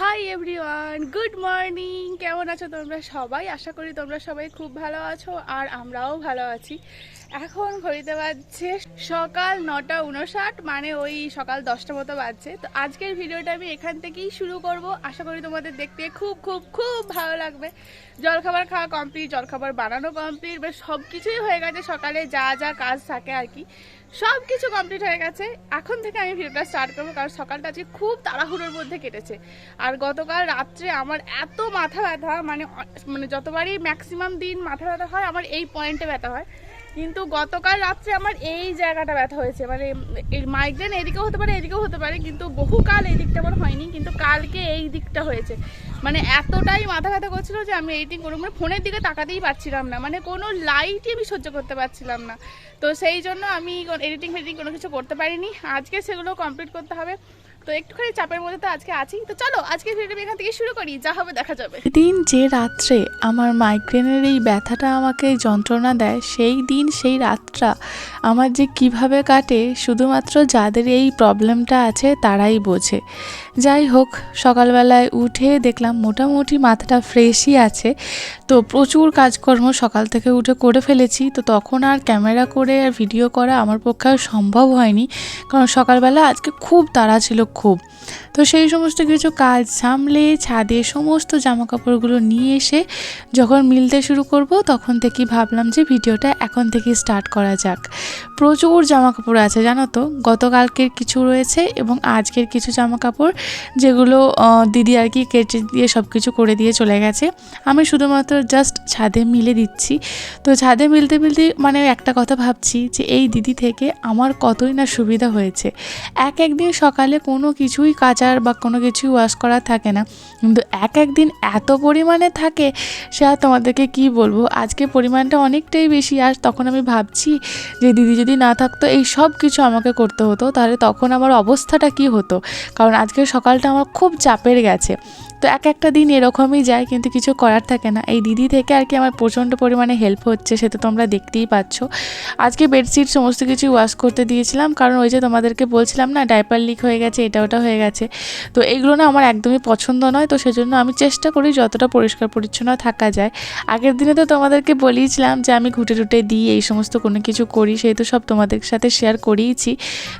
Hi everyone good morning কেমন আছো তোমরা সবাই? আশা করি তোমরা সবাই খুব ভালো আছো আর আমরাও ভালো আছি। এখন ঘড়িতে বাজছে সকাল নটা উনষাট মানে ওই সকাল দশটা মতো বাজছে। তো আজকের ভিডিওটা আমি এখান থেকেই শুরু করব। আশা করি তোমাদের দেখতে খুব খুব খুব ভালো লাগবে। জলখাবার খাওয়া কমপ্লিট জলখাবার বানানো কমপ্লিট বেশ সব কিছুই হয়ে গেছে সকালে যা যা কাজ থাকে আর কি। সব কিছু কমপ্লিট হয়ে গেছে। এখন থেকে আমি ভিডিওটা স্টার্ট করব, কারণ সকালটা আজকে খুব তাড়াহুড়োর মধ্যে কেটেছে। আর গতকাল রাত্রে আমার এত মাথা ব্যথা মানে মানে যতবারই ম্যাক্সিমাম দিন মাথা ব্যথা হয়, আমার এই পয়েন্টে ব্যথা হয়। কিন্তু গতকাল রাত্রে আমার এই জায়গাটা ব্যথা হয়েছে। মানে এই মাইগ্রেন এদিকেও হতে পারে, এদিকেও হতে পারে, কিন্তু বহুকাল এই দিকটা আমার হয়নি, কিন্তু কালকে এই দিকটা হয়েছে। মানে এতটাই মাথা ব্যথা করছিল যে আমি এইটিং করব মানে ফোনের দিকে তাকাতেই পারছিলাম না। মানে কোনো লাইটই আমি সহ্য করতে পারছিলাম না। তো সেই জন্য আমি এডিটিং ফেডিটিং কোনো কিছু করতে পারিনি। আজকে সেগুলো কমপ্লিট করতে হবে। তো একটুখানি চাপের মধ্যে তো আজকে আছি। তো চলো আজকে ভিডিওটা এখান থেকে শুরু করি, যা হবে দেখা যাবে। দিন যে রাত্রে আমার মাইগ্রেনের এই ব্যথাটা আমাকে যন্ত্রণা দেয়, সেই দিন, সেই রাতটা আমার যে কীভাবে কাটে, শুধুমাত্র যাদের এই প্রবলেমটা আছে তারাই বোঝে। যাই হোক, সকালবেলায় উঠে দেখলাম মোটামুটি মাথাটা ফ্রেশই আছে। তো প্রচুর কাজকর্ম সকাল থেকে উঠে করে ফেলেছি। তো তখন আর ক্যামেরা করে আর ভিডিও করা আমার পক্ষে সম্ভব হয়নি। কারণ সকালবেলা আজকে খুব তাড়া ছিল, খুব। তো সেই সমস্ত কিছু কাজ সামলে, ছাদে সমস্ত জামা কাপড়গুলো নিয়ে এসে যখন মিলতে শুরু করব, তখন থেকেই ভাবলাম যে ভিডিওটা এখন থেকেই স্টার্ট করা যাক। প্রচুর জামা কাপড় আছে, জানো তো? গতকালকের কিছু রয়েছে এবং আজকের কিছু জামা কাপড় যেগুলো দিদি আর কি কেটে দিয়ে সব কিছু করে দিয়ে চলে গেছে। আমি শুধুমাত্র জাস্ট ছাদে মিলে দিচ্ছি। তো ছাদে মিলতে মিলতে মানে একটা কথা ভাবছি যে এই দিদি থেকে আমার কতই না সুবিধা হয়েছে। এক একদিন সকালে কোনো কিছুই কাচার বা কোনো কিছুই ওয়াশ করা থাকে না। কিন্তু এক একদিন এত পরিমাণে থাকে, সে আর তোমাদেরকে কি বলব? আজকে পরিমাণটা অনেকটাই বেশি। আর তখন আমি ভাবছি যে দিদি যদি না থাকতো, এই সব কিছু আমাকে করতে হতো, তাহলে তখন আমার অবস্থাটা কি হতো? কারণ আজকের সকালটা আমার খুব চাপের গেছে। তো এক একটা দিন এরকমই যায়, কিন্তু কিছু করার থাকে না। এই দিদি থেকে আর কি আমার প্রচণ্ড পরিমাণে হেল্প হচ্ছে সেটা তোমরা দেখতেই পাচ্ছ। আজকে বেডশিট সমস্ত কিছু ওয়াশ করতে দিয়েছিলাম, কারণ ওই যে তোমাদেরকে বলছিলাম না ডাইপার লিক হয়ে গেছে, এটা ওটা হয়ে গেছে। তো এইগুলো না আমার একদমই পছন্দ নয়, তো সেজন্য আমি চেষ্টা করি যতটা পরিষ্কার পরিচ্ছন্ন থাকা যায়। আগের দিনে তো তোমাদেরকে বলেইছিলাম যে আমি ঘুটে টুটে দিই, এই সমস্ত কোনো কিছু করি সেই তো সব তোমাদের সাথে শেয়ার করিয়েছি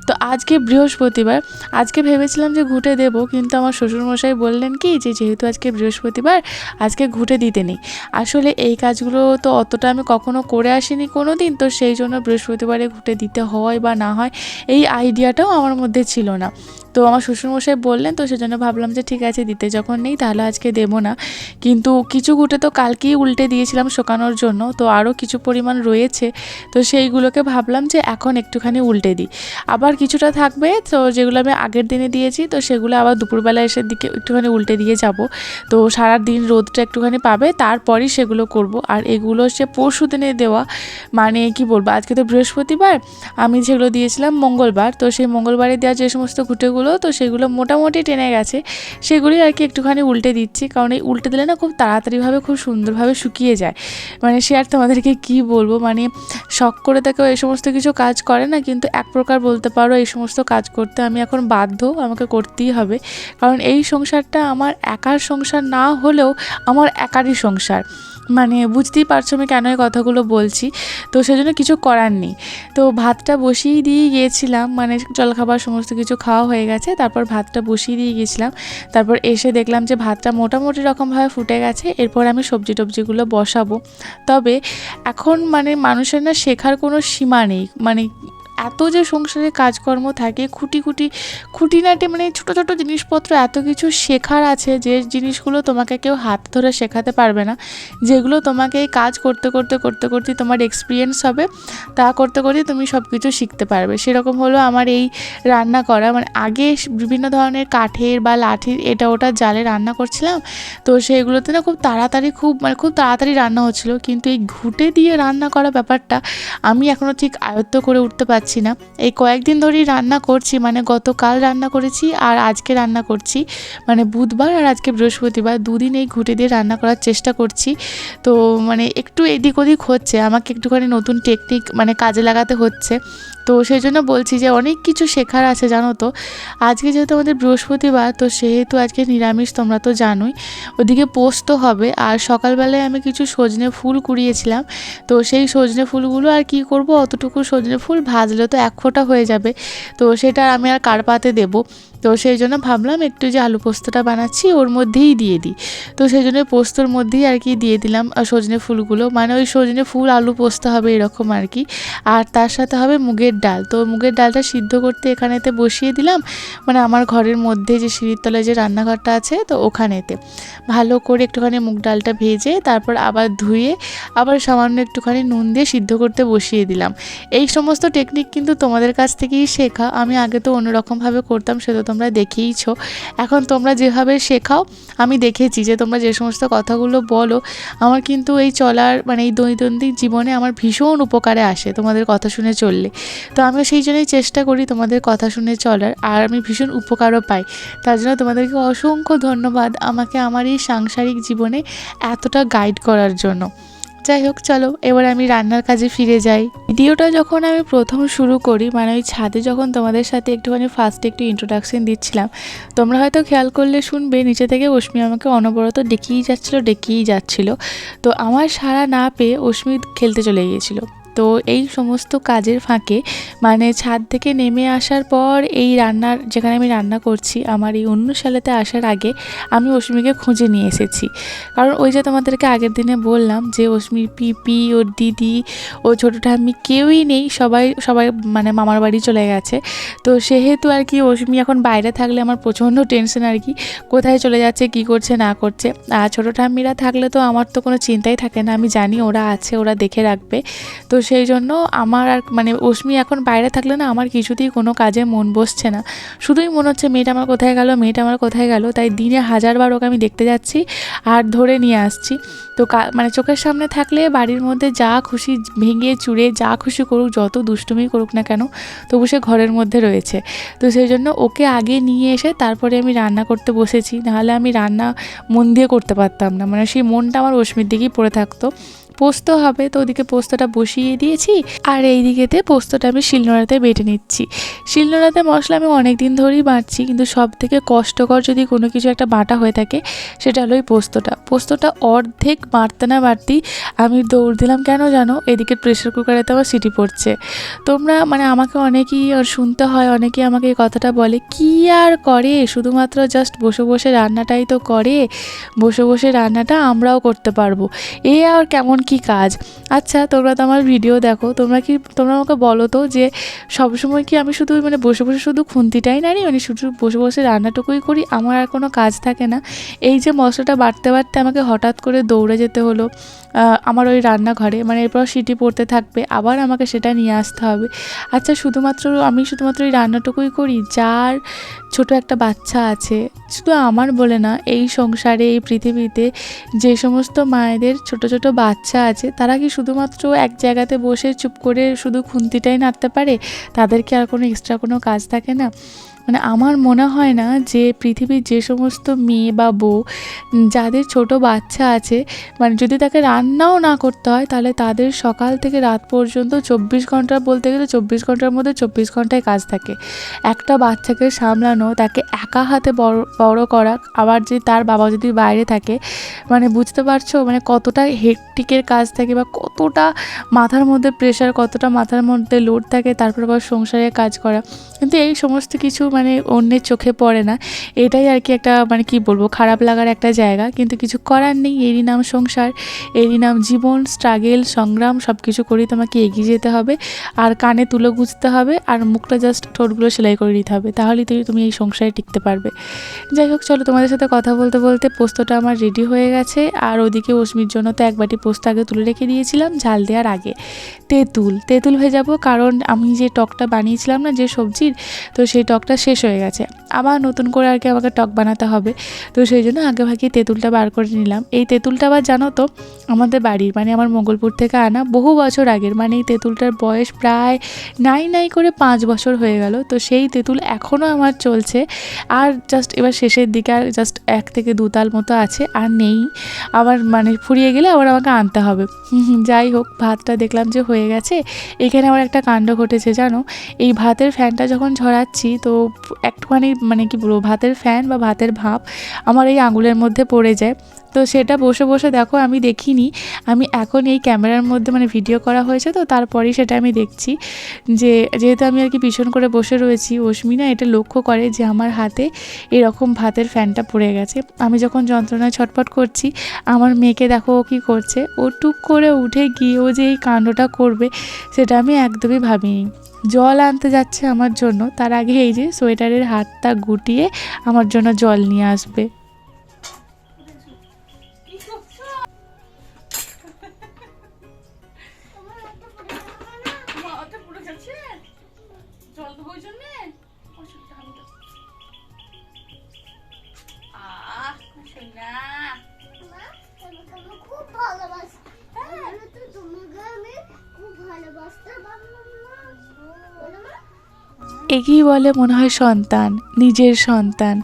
তো আজকে বৃহস্পতিবার, আজকে ভেবেছিলাম যে ঘুটে দেব, কিন্তু আমার শ্বশুরমশাই বললেন কি যে যেহেতু আজকে বৃহস্পতিবার, আজকে ঘুটে দিতে নেই। আসলে এই কাজগুলো তো অতটা আমি কখনো করে আসিনি কোনো দিন তো সেই জন্য বৃহস্পতিবারে ঘুটে দিতে হয় বা না হয়, এই আইডিয়াটাও আমার মধ্যে ছিল না। তো আমার শ্বশুরমশাই বললেন, তো সেজন্য ভাবলাম যে ঠিক আছে, দিতে যখন নেই তাহলে আজকে দেবো না। কিন্তু কিছু ঘুটে তো কালকেই উল্টে দিয়েছিলাম শোকানোর জন্য, তো আরও কিছু পরিমাণ রয়েছে, তো সেইগুলোকে ভাবলাম যে এখন একটুখানি উল্টে দিই। আবার কিছুটা থাকবে, তো যেগুলো আমি আগের দিনে দিয়েছি, তো সেগুলো আবার দুপুরবেলা এসে দিকে একটুখানি উল্টে দিয়ে যাব। তো সারা দিন রোদটা একটুখানি পাবে, তারপরই সেগুলো করব। আর এগুলো সে পরশু দিনে দেওয়া মানে কি বলব, আজকে তো বৃহস্পতিবার, আমি যেগুলো দিয়েছিলাম মঙ্গলবার, তো সেই মঙ্গলবারে দেওয়া যে সমস্ত ঘুটেগুলো তো সেগুলো মোটামুটি টেনে গেছে। সেগুলি আর কি একটুখানি উল্টে দিচ্ছি, কারণ এই উল্টে দিলে না খুব তাড়াতাড়িভাবে, খুব সুন্দরভাবে শুকিয়ে যায়। মানে সে আর তোমাদেরকে কি বলব মানে শখ করে তাকেও এই সমস্ত কিছু কাজ করে না, কিন্তু এক প্রকার বলতে পারো, এই সমস্ত কাজ করতে আমি এখন বাধ্য, আমাকে করতেই হবে। কারণ এই সংসারটা আমার একার সংসার না হলেও আমার একারই সংসার। মানে বুঝতেই পারছ আমি কেন এই কথাগুলো বলছি। তো সেজন্য কিছু করার নেই। তো ভাতটা বসিয়ে দিয়ে গিয়েছিলাম মানে জলখাবার সমস্ত কিছু খাওয়া হয়ে গেছে, তারপর ভাতটা বসিয়ে দিয়ে গিয়েছিলাম। তারপর এসে দেখলাম যে ভাতটা মোটামুটি রকমভাবে ফুটে গেছে, এরপর আমি সবজি টবজিগুলো বসাবো। তবে এখন মানে মানুষের না শেখার কোনো সীমা নেই মানে এত যে সংসারে কাজকর্ম থাকে, খুঁটি খুঁটি, খুঁটিনাটি মানে ছোটো ছোটো জিনিসপত্র এত কিছু শেখার আছে যে জিনিসগুলো তোমাকে কেউ হাত ধরে শেখাতে পারবে না। যেগুলো তোমাকে এই কাজ করতে করতে করতে করতে তোমার এক্সপিরিয়েন্স হবে, তা করতে করতে তুমি সব কিছু শিখতে পারবে। সেরকম হলো আমার এই রান্না করা। মানে আগে বিভিন্ন ধরনের কাঠের বা লাঠির এটা ওটা জালে রান্না করছিলাম, তো সেগুলোতে না খুব তাড়াতাড়ি খুব মানে খুব তাড়াতাড়ি রান্না হচ্ছিল। কিন্তু এই ঘুটে দিয়ে রান্না করা ব্যাপারটা আমি এখনও ঠিক আয়ত্ত করে উঠতে পারছি পারছি না। এই কয়েকদিন ধরেই রান্না করছি মানে গতকাল রান্না করেছি আর আজকে রান্না করছি। মানে বুধবার আর আজকে বৃহস্পতিবার, দুদিন এই ঘুটে দিয়ে রান্না করার চেষ্টা করছি। তো মানে একটু এদিক ওদিক হচ্ছে, আমাকে একটুখানি নতুন টেকনিক মানে কাজে লাগাতে হচ্ছে। তো সেই জন্য বলছি যে অনেক কিছু শেখার আছে, জানো তো। আজকে যেহেতু আমাদের বৃহস্পতিবার, তো সেহেতু আজকে নিরামিষ, তোমরা তো জানোই। ওদিকে পোস্ত হবে, আর সকালবেলায় আমি কিছু সজনে ফুল কুড়িয়েছিলাম। তো সেই সজনে ফুলগুলো আর কি করব? অতটুকু সজনে ফুল ভাজলে তো এক ফোঁটা হয়ে যাবে। তো সেটা আমি আর কার পাতে দেবো? তো সেই জন্য ভাবলাম একটু যে আলু পোস্তটা বানাচ্ছি, ওর মধ্যেই দিয়ে দিই। তো সেই জন্য পোস্তর মধ্যেই আর কি দিয়ে দিলাম সজনে ফুলগুলো। মানে ওই সজনে ফুল, আলু পোস্ত হবে এরকম আর কি। আর তার সাথে হবে মুগের ডাল। তো মুগের ডালটা সিদ্ধ করতে এখানেতে বসিয়ে দিলাম। মানে আমার ঘরের মধ্যে যে সিঁড়ির তলায় যে রান্নাঘরটা আছে, তো ওখানেতে। ভালো করে একটুখানি মুগ ডালটা ভেজে তারপর আবার ধুয়ে আবার সামান্য একটুখানি নুন দিয়ে সিদ্ধ করতে বসিয়ে দিলাম। এই সমস্ত টেকনিক কিন্তু তোমাদের কাছ থেকেই শেখা। আমি আগে তো অন্যরকমভাবে করতাম সে তো তোমরা দেখেইছ। এখন তোমরা যেভাবে শেখাও, আমি দেখেছি যে তোমরা যে সমস্ত কথাগুলো বলো, আমার কিন্তু এই চলার মানে এই দৈনন্দিন জীবনে আমার ভীষণ উপকারে আসে তোমাদের কথা শুনে চললে। তো আমিও সেই জন্যই চেষ্টা করি তোমাদের কথা শুনে চলার, আর আমি ভীষণ উপকারও পাই। তার জন্য তোমাদেরকে অসংখ্য ধন্যবাদ আমাকে আমার এই সাংসারিক জীবনে এতটা গাইড করার জন্য। যাই হোক, চলো, এবার আমি রান্নার কাজে ফিরে যাই। ভিডিওটা যখন আমি প্রথম শুরু করি মানে ওই ছাদে যখন তোমাদের সাথে একটুখানি ফার্স্টে একটু ইন্ট্রোডাকশন দিচ্ছিলাম, তোমরা হয়তো খেয়াল করলে শুনবে, নিচে থেকে অশ্মি আমাকে অনবরত ডেকেই যাচ্ছিল ডেকেই যাচ্ছিল। তো আমার সারা না পেয়ে অশ্মি খেলতে চলে গিয়েছিল। তো এই সমস্ত কাজের ফাঁকে মানে ছাদ থেকে নেমে আসার পর এই রান্নার যেখানে আমি রান্না করছি, আমার এই অন্য সালেতে আসার আগে আমি অশ্মিকে খুঁজে নিয়ে এসেছি। কারণ ওই যে তোমাদেরকে আগের দিনে বললাম যে অশ্মির পিপি, ওর দিদি ও ছোটো ঠাম্মি কেউই নেই, সবাই সবাই মানে মামার বাড়ি চলে গেছে। তো সেহেতু আর কি অশ্মি এখন বাইরে থাকলে আমার প্রচণ্ড টেনশন আর কি, কোথায় চলে যাচ্ছে, কি করছে, না করছে। আর ছোটো ঠাম্মিরা থাকলে তো আমার তো কোনো চিন্তাই থাকে না, আমি জানি ওরা আছে, ওরা দেখে রাখবে। তো সেই জন্য আমার আর মানে অশ্মি এখন বাইরে থাকলে না আমার কিছুতেই কোনো কাজে মন বসছে না। শুধুই মনে হচ্ছে মেয়েটা আমার কোথায় গেল, মেয়েটা আমার কোথায় গেল, তাই দিনে হাজারবার ওকে আমি দেখতে যাচ্ছি আর ধরে নিয়ে আসছি। তো মানে চোখের সামনে থাকলে বাড়ির মধ্যে যা খুশি ভেঙে চুড়ে যা খুশি করুক, যত দুষ্টুমি করুক না কেন, তবু সে ঘরের মধ্যে রয়েছে। তো সেই জন্য ওকে আগে নিয়ে এসে তারপরে আমি রান্না করতে বসেছি, নাহলে আমি রান্না মন দিয়ে করতে পারতাম না। মানে সেই মনটা আমার অশ্মির দিকেই পড়ে থাকতো। পোস্ত হবে, তো ওদিকে পোস্তটা বসিয়ে দিয়েছি আর এই দিকেতে পোস্তটা আমি শিলনোড়াতে বেটে নিচ্ছি। শিলনোড়াতে মশলা আমি অনেক দিন ধরেই বাটছি, কিন্তু সব থেকে কষ্টকর যদি কোনো কিছু একটা বাটা হয়ে থাকে, সেটা হলো এই পোস্তটা। পোস্তটা অর্ধেক বাড়তে না বাড়তেই আমি দৌড় দিলাম, কেন জানো? এদিকে প্রেশার কুকারে তো আমার সিটি পড়ছে। তোমরা মানে আমাকে অনেকেই আর শুনতে হয়, অনেকেই আমাকে এই কথাটা বলে, কি আর করে? শুধুমাত্র জাস্ট বসে বসে রান্নাটাই তো করে। বসে বসে রান্নাটা আমরাও করতে পারব। এ আর কেমন কি কাজ? আচ্ছা তোমরা তো আমার ভিডিও দেখো, তোমরা কি, তোমরা আমাকে বলো তো যে সবসময় কি আমি শুধু মানে বসে বসে শুধু খুন্তিটাই নাড়ি? মানে শুধু বসে বসে রান্নাটুকুই করি? আমার আর কোনো কাজ থাকে না। এই যে মশলাটা বাড়তে বাড়তে আমাকে হঠাৎ করে দৌড়ে যেতে হলো আমার ওই রান্নাঘরে। মানে এরপর সিটি পড়তে থাকবে, আবার আমাকে সেটা নিয়ে আসতে হবে। আচ্ছা শুধুমাত্র আমি শুধুমাত্র এই রান্নাটুকুই করি? যার ছোট একটা বাচ্চা আছে, শুধু আমার বলে না, এই সংসারে, এই পৃথিবীতে যে সমস্ত মায়েদের ছোট ছোট বাচ্চা আছে, তারা কি শুধুমাত্র এক জায়গাতে বসে চুপ করে শুধু খুন্তিটাই নাড়তে পারে? তাদের কি আর কোনো এক্সট্রা কোনো কাজ থাকে না? মানে আমার মনে হয় না যে পৃথিবীর যে সমস্ত মেয়ে বা বউ, যাদের ছোট বাচ্চা আছে মানে যদি তাকে রান্নাও না করতে হয়, তাহলে তাদের সকাল থেকে রাত পর্যন্ত চব্বিশ ঘণ্টা বলতে গেলে চব্বিশ ঘণ্টার মধ্যে চব্বিশ ঘন্টায় কাজ থাকে। একটা বাচ্চাকে সামলানো, তাকে একা হাতে বড় বড় করা, আবার যে তার বাবা যদি বাইরে থাকে মানে বুঝতে পারছ? মানে কতটা হেকটিকের কাজ থাকে বা কতটা মাথার মধ্যে প্রেশার কতটা মাথার মধ্যে লোড থাকে, তারপর আবার সংসারে কাজ করা। কিন্তু এই সমস্ত কিছু মানে অন্যের চোখে পড়ে না। এটাই আর কি একটা মানে কি বলব, খারাপ লাগার একটা জায়গা। কিন্তু কিছু করার নেই, এরই নাম সংসার, এরই নাম জীবন স্ট্রাগেল সংগ্রাম সব কিছু করেই তোমাকে এগিয়ে যেতে হবে। আর কানে তুলো গুঁজতে হবে, আর মুখটা জাস্ট ঠোঁটগুলো সেলাই করে নিতে হবে। তাহলেই তুমি তুমি এই সংসারে টিকতে পারবে। যাই হোক, চলো তোমাদের সাথে কথা বলতে বলতে পোস্তটা আমার রেডি হয়ে গেছে। আর ওদিকে অশ্মির জন্য তো এক বাটি পোস্ত আগে তুলে রেখে দিয়েছিলাম, ঝাল দেওয়ার আগে। তেঁতুল তেঁতুল হয়ে ভেজাবো, কারণ আমি যে টকটা বানিয়েছিলাম না, যে সবজির, তো সেই টকটা শেষ হয়ে গেছে। আবার নতুন করে আর কি আমাকে টক বানাতে হবে। তো সেই জন্য আগে ভাগে তেঁতুলটা বার করে নিলাম। এই তেঁতুলটা আবার জানো তো আমাদের বাড়ির মানে আমার মঙ্গলপুর থেকে আনা বহু বছর আগের মানে এই তেঁতুলটার বয়স প্রায় নাই নাই করে পাঁচ বছর হয়ে গেল। তো সেই তেঁতুল এখনও আমার চলছে। আর জাস্ট এবার শেষের দিকে আর জাস্ট এক থেকে দুতাল মতো আছে, আর নেই। আবার মানে ফুরিয়ে গেলে আবার আমাকে আনতে হবে। যাই হোক, ভাতটা দেখলাম যে হয়ে গেছে। এখানে আমার একটা কাণ্ড ঘটেছে, জানো? এই ভাতের ফ্যানটা যখন ঝরাচ্ছি, তো একটুখানি মানে কি বলব, ভাতের ফ্যান বা ভাতের ভাপ আমার এই আঙুলের মধ্যে পড়ে যায়। তো সেটা বসে বসে দেখো, আমি দেখিনি। আমি এখন এই ক্যামেরার মধ্যে মানে ভিডিও করা হয়েছে, তো তারপরেই সেটা আমি দেখছি যে, যেহেতু আমি আর কি পিছন করে বসে রয়েছি অশ্মিনা এটা লক্ষ্য করে যে আমার হাতে এরকম ভাতের ফ্যানটা পড়ে গেছে। আমি যখন যন্ত্রণায় ছটফট করছি, আমার মেয়েকে দেখো ও কী করছে। ও টুক করে উঠে গিয়ে ও যে এই কাণ্ডটা করবে, সেটা আমি একদমই ভাবিনি। জল আনতে যাচ্ছে আমার জন্য, তার আগে এই যে সোয়েটারের হাতটা গুটিয়ে আমার জন্য জল নিয়ে আসবে। এগিয়ে বলে মনে হয় সন্তান, নিজের সন্তান।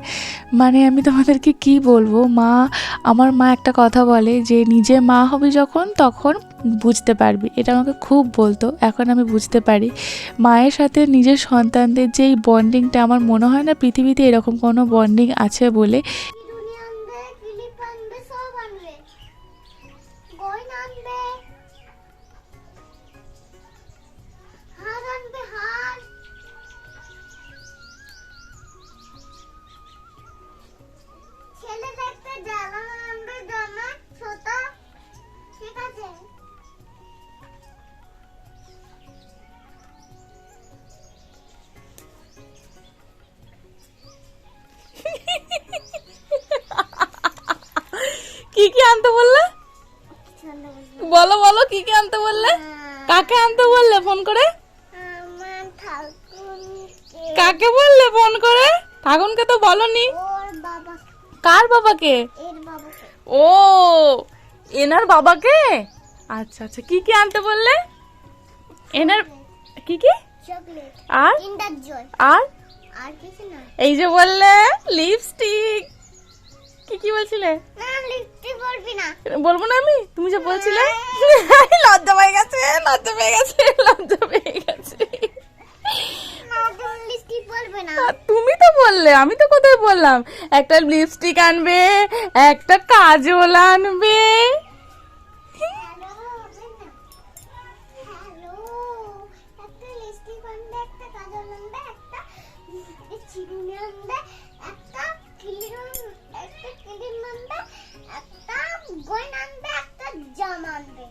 মানে আমি তোমাদেরকে কি বলব? মা, আমার মা একটা কথা বলে যে, নিজে মা হবে যখন, তখন বুঝতে পারবি। এটা আমাকে খুব বলতো, এখন আমি বুঝতে পারি। মায়ের সাথে নিজের সন্তানদের যেই বন্ডিংটা আমার মনে হয় না পৃথিবীতে এরকম কোনো বন্ডিং আছে বলে কি কি আনতে বললে? বলো বলো কি কি আনতে বললে? কাকে আনতে বললে ফোন করে? কাকে বললে ফোন করে? ঠাকুরকে তো বলনি। কার বাবাকে? ও এনার বাবাকে? আচ্ছা আচ্ছা কি কি আনতে বললে? এনার কি কি? আর? আর? আর এই যে বললে লিপস্টিক কি কি বলছিলে? বলব না। আমি? তুমি যে বলছিলে? লজ্জা পেয়ে গেছে লজ্জা পেয়ে গেছে লজ্জা পেয়ে গেছে। তুমি তো বললে আমি তো কোথায় বললাম? একটা লিপস্টিক আনবে একটা কাজল আনবে। একটা লিপস্টিক আনবে একটা কাজল আনবে একটা চিরুনি আনবে গয়না আনবে একটা জামা আনবে।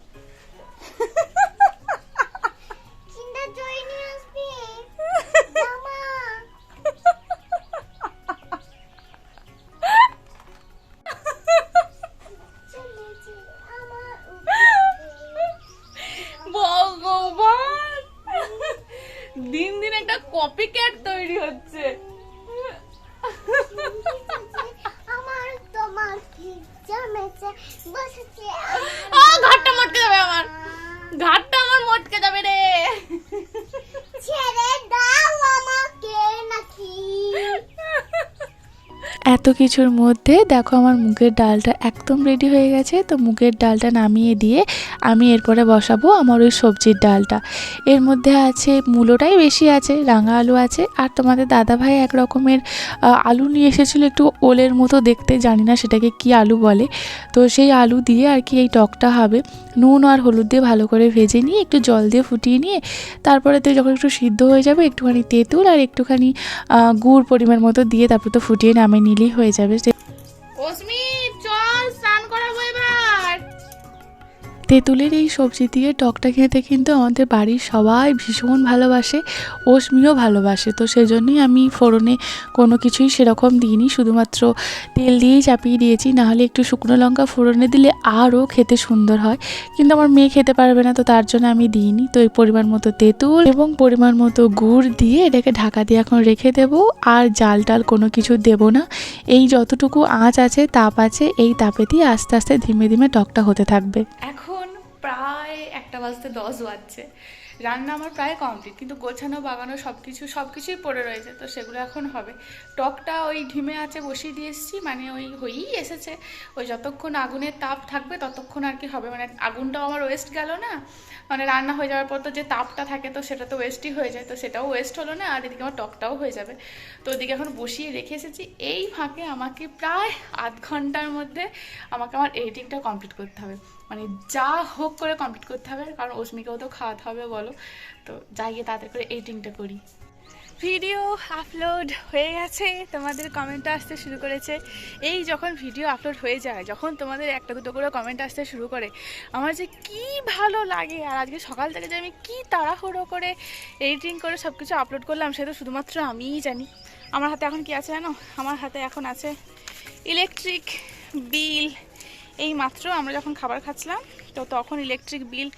কিন্ডার জয় নিয়ে আসবে? দিন দিন একটা কপি ক্যাট তৈরি হচ্ছে আমার তোমার ঠিক জমেছে বসেছে ও ঘাটটা মটকে যাবে আমার ঘাটটা আমার মটকে যাবে রে ছেড়ে দাও আমাকে নাকি এত কিছুর মধ্যে দেখো আমার মুগের ডালটা একদম রেডি হয়ে গেছে। তো মুগের ডালটা নামিয়ে দিয়ে আমি এরপরে বসাবো আমার ওই সবজির ডালটা। এর মধ্যে আছে, মূলোটাই বেশি আছে, রাঙা আলু আছে। আর তোমাদের দাদাভাই এক রকমের আলু নিয়ে এসেছিল একটু ওলের মতো দেখতে, জানি না সেটাকে কি আলু বলে। তো সেই আলু দিয়ে আর কি এই টকটা হবে। নুন আর হলুদ দিয়ে ভালো করে ভেজে নিয়ে একটু জল দিয়ে ফুটিয়ে নিয়ে তারপরে তো যখন একটু সিদ্ধ হয়ে যাবে, একটুখানি তেঁতুল আর একটুখানি গুড় পরিমাণ মতো দিয়ে তারপর তো ফুটিয়ে নামিয়ে নিলেই হয়ে যাবে। তেঁতুলের এই সবজি দিয়ে টকটা খেতে কিন্তু আমাদের বাড়ির সবাই ভীষণ ভালোবাসে অশ্মিও ভালোবাসে। তো সেজন্যই আমি ফোড়নে কোনো কিছুই সেরকম দিইনি, শুধুমাত্র তেল দিয়েই চাপিয়ে দিয়েছি। নাহলে একটু শুকনো লঙ্কা ফোড়নে দিলে আরও খেতে সুন্দর হয়। কিন্তু আমার মেয়ে খেতে পারবে না, তো তার জন্য আমি দিইনি। তো এই পরিমাণ মতো তেঁতুল এবং পরিমাণ মতো গুড় দিয়ে এটাকে ঢাকা দিয়ে এখন রেখে দেব। আর জাল টাল কোনো কিছু দেব না। এই যতটুকু আঁচ আছে, তাপ আছে, এই তাপেতেই আস্তে আস্তে ধীমে ধীমে টকটা হতে থাকবে। এখন প্রায় একটা বাজতে দশ বাজছে। রান্না আমার প্রায় কমপ্লিট কিন্তু গোছানো, বাগানো সব কিছু সব কিছুই পড়ে রয়েছে, তো সেগুলো এখন হবে। টকটা ওই ঢিমে আছে বসিয়ে দিয়ে এসেছি মানে ওই হয়েই এসেছে। ওই যতক্ষণ আগুনের তাপ থাকবে, ততক্ষণ আর কি হবে। মানে আগুনটাও আমার ওয়েস্ট গেল না মানে রান্না হয়ে যাওয়ার পর তো যে তাপটা থাকে, তো সেটা তো ওয়েস্টই হয়ে যায়, তো সেটাও ওয়েস্ট হলো না, আর এদিকে আমার টকটাও হয়ে যাবে। তো ওদিকে এখন বসিয়ে রেখে এসেছি। এই ফাঁকে আমাকে প্রায় আধ ঘণ্টার মধ্যে আমাকে আমার এডিটিংটা কমপ্লিট করতে হবে। মানে যা হোক করে কমপ্লিট করতে হবে, কারণ অস্মিকেও তো খাওয়াতে হবে, বলো। তো যাই গিয়ে তাড়াতাড়ি করে এডিটিংটা করি। ভিডিও আপলোড হয়ে গেছে, তোমাদের কমেন্ট আসতে শুরু করেছে। এই যখন ভিডিও আপলোড হয়ে যায়, যখন তোমাদের একটা দুটো করে কমেন্ট আসতে শুরু করে, আমার যে কি ভালো লাগে। আর আজকে সকাল থেকে যে আমি কী তাড়াহুড়ো করে এডিটিং করে সব কিছু আপলোড করলাম সেটা শুধুমাত্র আমিই জানি। আমার হাতে এখন কি আছে জানো? আমার হাতে এখন আছে ইলেকট্রিক বিল এই মাত্র আমরা যখন খাবার খাচ্ছিলাম, তো তখন ইলেকট্রিক বিল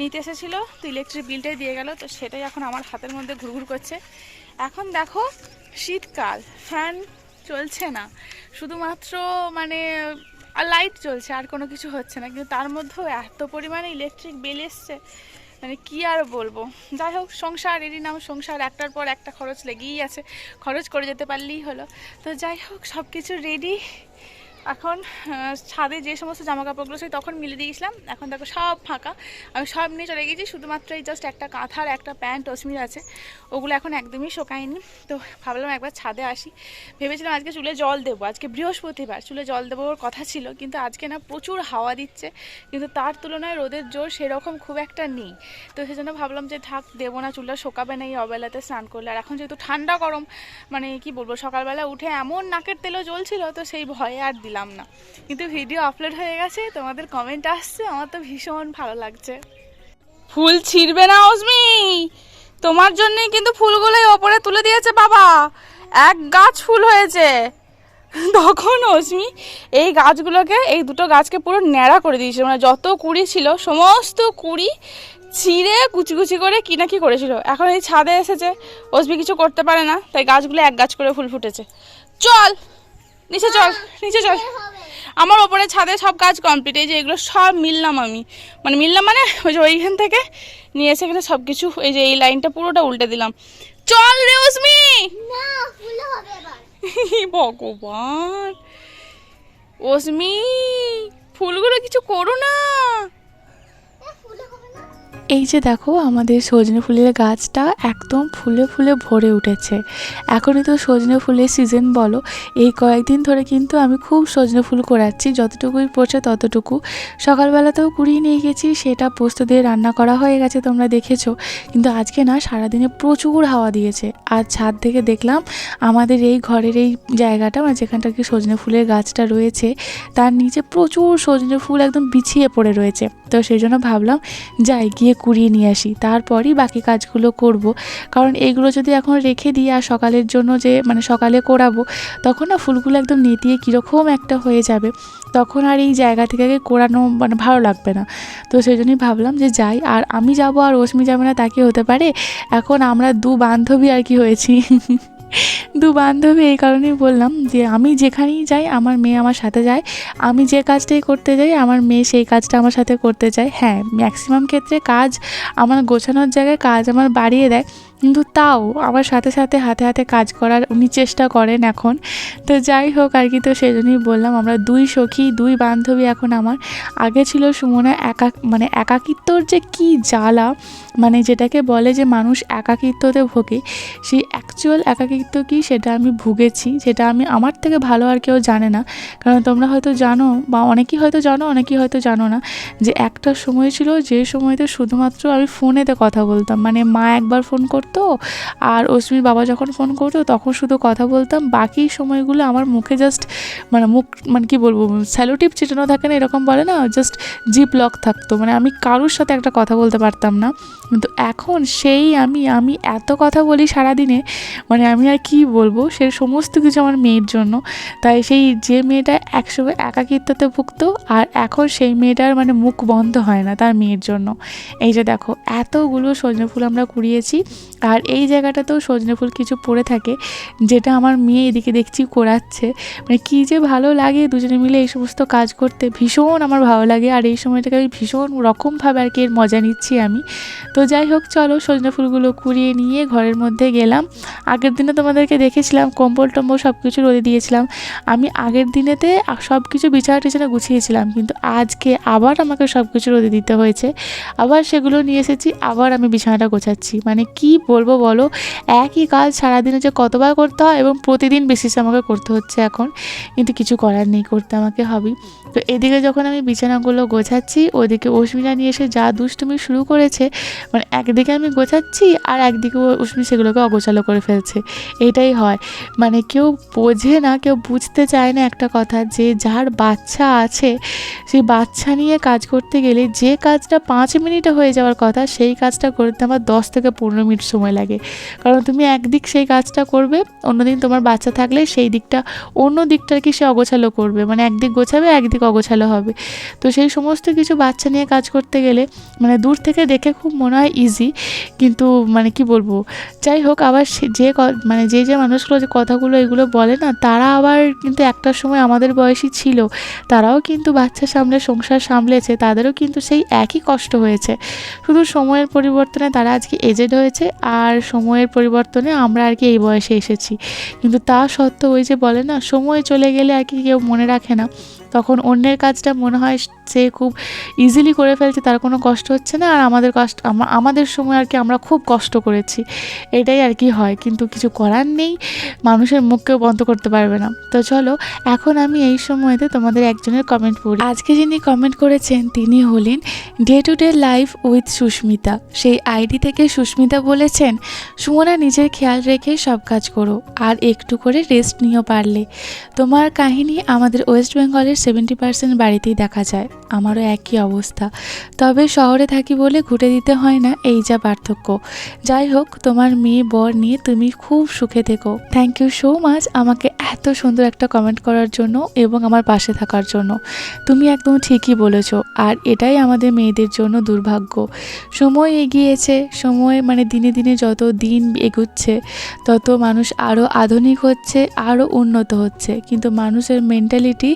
নিতে এসেছিল। তো ইলেকট্রিক বিলটাই দিয়ে গেল, তো সেটাই এখন আমার হাতের মধ্যে ঘুরঘুর করছে। এখন দেখো, শীতকাল। ফ্যান চলছে না। শুধুমাত্র মানে লাইট চলছে, আর কোনো কিছু হচ্ছে না। কিন্তু তার মধ্যেও এত পরিমাণে ইলেকট্রিক বিল এসছে। মানে কি আর বলব? যাই হোক, সংসার, এরই নাম সংসার। একটার পর একটা খরচ লেগেই আছে। খরচ করে যেতে পারলেই হলো। তো যাই হোক সব কিছু রেডি এখন ছাদে যে সমস্ত জামা কাপড়গুলো সেই তখন মিলে দিয়েছিলাম। এখন দেখো সব ফাঁকা। আমি সব নিয়ে চলে গেছি শুধুমাত্র এই জাস্ট একটা কাঁথার, একটা প্যান্ট অসমির আছে। ওগুলো এখন একদমই শোকায়নি। তো ভাবলাম একবার ছাদে আসি। ভেবেছিলাম আজকে চুলে জল দেবো। আজকে বৃহস্পতিবার, চুলে জল দেবোর কথা ছিল, কিন্তু আজকে না প্রচুর হাওয়া দিচ্ছে। কিন্তু তার তুলনায় রোদের জোর সেরকম খুব একটা নেই। তো সেজন্য ভাবলাম যে থাক, দেবো না, চুলটা শোকাবে না এই অবেলাতে স্নান করলে। আর এখন যেহেতু ঠান্ডা গরম মানে কি বলব, সকালবেলা উঠে এমন নাকের তেলও জ্বলছিল, তো সেই ভয়ে আর দিলাম না। কিন্তু ভিডিও আপলোড হয়ে গেছে, তোমাদের কমেন্ট আসছে, আমার তো ভীষণ ভালো লাগছে। ফুল ছিঁড়বে না অসমি তোমার জন্যই কিন্তু ফুলগুলোই ওপরে তুলে দিয়েছে বাবা। এক গাছ ফুল হয়েছে। তখন অসমি এই গাছগুলোকে, এই দুটো গাছকে পুরো ন্যাড়া করে দিয়েছিল। মানে যত কুড়ি ছিল, সমস্ত কুড়ি ছিঁড়ে কুচি কুচি করে কি না কি করেছিল। এখন এই ছাদে এসেছে। অসমি কিছু করতে পারে না, তাই গাছগুলো এক গাছ করে ফুল ফুটেছে। চল! নিচে চল নিচে চল। আমার ওপরে ছাদে সব কাজ কমপ্লিট এই যে এগুলো সব মিললাম আমি। মানে মিললাম মানে ওই যে ওইখান থেকে নিয়ে এসে এখানে সব কিছু এই যে এই লাইনটা পুরোটা উল্টে দিলাম। চল রে এবার। ভগবান। ওসমি ফুলগুলো কিছু করো না। এই যে দেখো আমাদের সজনে ফুলের গাছটা একদম ফুলে ফুলে ভরে উঠেছে। এখনই তো সজনে ফুলের সিজন বলো। এই কয়েকদিন ধরে কিন্তু আমি খুব সজনে ফুল করাচ্ছি, যতটুকুই পড়ছে ততটুকু। সকালবেলাতেও কুড়িয়ে নিয়ে গেছি, সেটা পোস্ত দিয়ে রান্না করা হয়ে গেছে তোমরা দেখেছ। কিন্তু আজকে না সারাদিনে প্রচুর হাওয়া দিয়েছে। আর ছাদ থেকে দেখলাম আমাদের এই ঘরের এই জায়গাটা মানে যেখানটা কি সজনে ফুলের গাছটা রয়েছে, তার নিচে প্রচুর সজনে ফুল একদম বিছিয়ে পড়ে রয়েছে। তো সেই জন্য ভাবলাম যাই, গিয়ে কুড়িয়ে নিয়ে আসি। তারপরই বাকি কাজগুলো করব। কারণ এইগুলো যদি এখন রেখে দিই আর সকালের জন্য যে মানে সকালে করাবো, তখন না ফুলগুলো একদম নেতিয়ে কীরকম একটা হয়ে যাবে। তখন আর এই জায়গা থেকে কোরানো মানে ভালো লাগবে না। তো সেই জন্যই ভাবলাম যে যাই, আর আমি যাব আর রশ্মি যাবে না তা কি হতে পারে? এখন আমরা দু বান্ধবী আর কি হয়েছি। দু বান্ধবী এই কারণেই বললাম যে আমি যেখানেই যাই, আমার মেয়ে আমার সাথে যায়। আমি যে কাজটাই করতে যাই, আমার মেয়ে সেই কাজটা আমার সাথে করতে চায় হ্যাঁ ম্যাক্সিমাম ক্ষেত্রে কাজ আমার গোছানোর জায়গায় কাজ আমার বাড়িয়ে দেয়। কিন্তু তাও আমার সাথে সাথে হাতে হাতে কাজ করার উনি চেষ্টা করেন এখন। তো যাই হোক আর কি, তো সেই জন্যই বললাম আমরা দুই সখী, দুই বান্ধবী এখন আমার। আগে ছিল সুমনা একা মানে একাকিত্বর যে কি জ্বালা মানে যেটাকে বলে যে মানুষ একাকিত্বতে ভোগে, সেই অ্যাকচুয়াল একাকিত্ব কি সেটা আমি ভুগেছি যেটা আমি আমার থেকে ভালো আর কেউ জানে না। কারণ তোমরা হয়তো জানো বা অনেকেই হয়তো জানো, অনেকেই হয়তো জানো না যে একটা সময় ছিল যে সময়তে শুধুমাত্র আমি ফোনেতে কথা বলতাম মানে মা একবার ফোন করতো করতো আর অশ্মির বাবা যখন ফোন করতো, তখন শুধু কথা বলতাম। বাকি সময়গুলো আমার মুখে জাস্ট মানে মুখ মানে কি বলব স্যালোটিপ চিটানো থাকে না, এরকম বলে না জাস্ট জিপ লক থাকতো। মানে আমি কারোর সাথে একটা কথা বলতে পারতাম না। কিন্তু এখন সেই আমি আমি এত কথা বলি সারাদিনে মানে আমি আর কি বলব, সে সমস্ত কিছু আমার মেয়ের জন্য। তাই সেই যে মেয়েটা একসময় একাকিত্বতে ভুগতো, আর এখন সেই মেয়েটার মানে মুখ বন্ধ হয় না তার মেয়ের জন্য। এই যে দেখো, এতগুলো সজনে ফুল আমরা কুড়িয়েছি। আর এই জায়গাটাতেও সজনে ফুল কিছু পড়ে থাকে, যেটা আমার মেয়ে এদিকে দেখছি করাচ্ছে। মানে কী যে ভালো লাগে দুজনে মিলে এই সমস্ত কাজ করতে, ভীষণ আমার ভালো লাগে। আর এই সময়টাকে আমি ভীষণ রকমভাবে আর কি এর মজা নিচ্ছি আমি। তো যাই হোক, চলো সজনে ফুলগুলো কুড়িয়ে নিয়ে ঘরের মধ্যে গেলাম। আগের দিনে তোমাদেরকে দেখেছিলাম, কম্বল টম্বল সব কিছু রোদে দিয়েছিলাম। আমি আগের দিনেতে সব কিছু বিছানা টিছানা গুছিয়েছিলাম, কিন্তু আজকে আবার আমাকে সব কিছু রোদে দিতে হয়েছে। আবার সেগুলো নিয়ে এসেছি, আবার আমি বিছানাটা গোছাচ্ছি। মানে কি বলব বলো, একই কাজ সারাদিনে যে কতবার করতে হয় এবং প্রতিদিন বেসিসে আমাকে করতে হচ্ছে এখন। কিন্তু কিছু করার নেই, করতে আমাকে হবেই তো এদিকে যখন আমি বিছানাগুলো গোছাচ্ছি, ওদিকে অস্মিনা নিয়ে এসে যা দুষ্টুমি শুরু করেছে মানে একদিকে আমি গোছাচ্ছি আর একদিকে অস্মি সেগুলোকে অগোছালো করে ফেলছে। এটাই হয়। মানে কেউ বোঝে না, কেউ বুঝতে চায় না একটা কথা, যে যার বাচ্চা আছে সেই বাচ্চা নিয়ে কাজ করতে গেলে যে কাজটা পাঁচ মিনিটে হয়ে যাওয়ার কথা, সেই কাজটা করতে আমার দশ থেকে পনেরো মিনিট সময় লাগে। কারণ তুমি একদিক সেই কাজটা করবে, অন্যদিন তোমার বাচ্চা থাকলে সেই দিকটা, অন্য দিকটা কি সে অগোছালো করবে? মানে একদিক গোছাবে, একদিক অগোছালো হবে। তো সেই সমস্ত কিছু বাচ্চা নিয়ে কাজ করতে গেলে মানে দূর থেকে দেখে খুব মনে হয় ইজি কিন্তু মানে কি বলব? যাই হোক, আবার যে মানে যে যে মানুষগুলো যে কথাগুলো এগুলো বলে না, তারা আবার কিন্তু একটা সময় আমাদের বয়সী ছিল, তারাও কিন্তু বাচ্চা সামলে, সংসার সামলেছে, তাদেরও কিন্তু সেই একই কষ্ট হয়েছে। শুধু সময়ের পরিবর্তনে তারা আজকে এজেড হয়েছে আর সময়ের পরিবর্তনে আমরা আর কি এই বয়সে এসেছি। কিন্তু তা সত্ত্বেও ওই যে বলে না, সময় চলে গেলে আর কি কেউ মনে রাখে না। তখন অন্যের কাজটা মনে হয় সে খুব ইজিলি করে ফেলছে, তার কোনো কষ্ট হচ্ছে না। আর আমাদের কষ্ট আমাদের সময় আর কি আমরা খুব কষ্ট করেছি। এটাই আর কি হয়। কিন্তু কিছু করার নেই। মানুষের মুখ কেউ বন্ধ করতে পারবে না। তো চলো, এখন আমি এই সময়তে তোমাদের একজনের কমেন্ট পড়ি। আজকে যিনি কমেন্ট করেছেন, তিনি হলেন day to day life with Sushmita. সেই আইডি থেকে সুস্মিতা বলেছেন, সুমনা, নিজের খেয়াল রেখে সব কাজ করো। আর একটু করে রেস্ট নিও পারলে। তোমার কাহিনী আমাদের ওয়েস্ট বেঙ্গলের সেভেন্টি পার্সেন্ট বাড়িতেই দেখা যায়। আমারও একই অবস্থা। তবে শহরে থাকি বলে ঘুরে দিতে হয় না, এই যা পার্থক্য। যাই হোক, তোমার মেয়ে, বর নিয়ে তুমি খুব সুখে থেকো। থ্যাংক ইউ সো মাচ আমাকে এত সুন্দর একটা কমেন্ট করার জন্য এবং আমার পাশে থাকার জন্য। তুমি একদম ঠিকই বলেছ, আর এটাই আমাদের মেয়েদের জন্য দুর্ভাগ্য। সময় এগিয়েছে, সময় মানে দিনে দিনে যত দিন এগুচ্ছে, তত মানুষ আরও আধুনিক হচ্ছে আরও উন্নত হচ্ছে। কিন্তু মানুষের মেন্টালিটি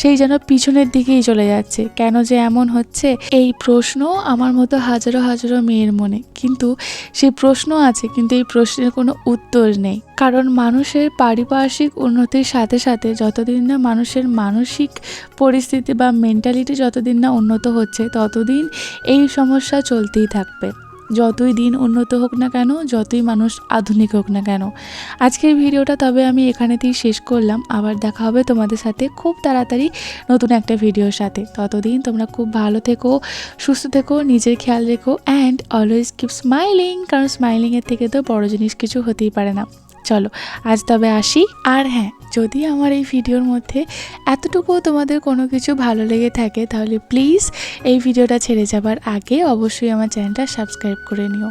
সেই যেন পিছনের দিকেই চলে যাচ্ছে। কেন যে এমন হচ্ছে, এই প্রশ্ন আমার মতো হাজারো হাজারো মেয়ের মনে। কিন্তু সেই প্রশ্ন আছে, কিন্তু এই প্রশ্নের কোনো উত্তর নেই। কারণ মানুষের পারিপার্শ্বিক উন্নতির সাথে সাথে যতদিন না মানুষের মানসিক পরিস্থিতি বা মেন্টালিটি যতদিন না উন্নত হচ্ছে, ততদিন এই সমস্যা চলতেই থাকবে। যতই দিন উন্নত হোক না কেন, যতই মানুষ আধুনিক হোক না কেন। আজকের ভিডিওটা তবে আমি এখানেতেই শেষ করলাম। আবার দেখা হবে তোমাদের সাথে খুব তাড়াতাড়ি নতুন একটা ভিডিওর সাথে। ততদিন তোমরা খুব ভালো থেকো, সুস্থ থেকো, নিজের খেয়াল রেখো অ্যান্ড অলওয়েজ কিপ স্মাইলিং কারণ স্মাইলিংয়ের থেকে তো বড়ো জিনিস কিছু হতেই পারে না। চলো, আজ তবে আসি। আর হ্যাঁ যদি আমার এই ভিডিওর মধ্যে এতটুকুও তোমাদের কোনো কিছু ভালো লেগে থাকে, তাহলে প্লিজ এই ভিডিওটা ছেড়ে যাবার আগে অবশ্যই আমার চ্যানেলটা সাবস্ক্রাইব করে নিও।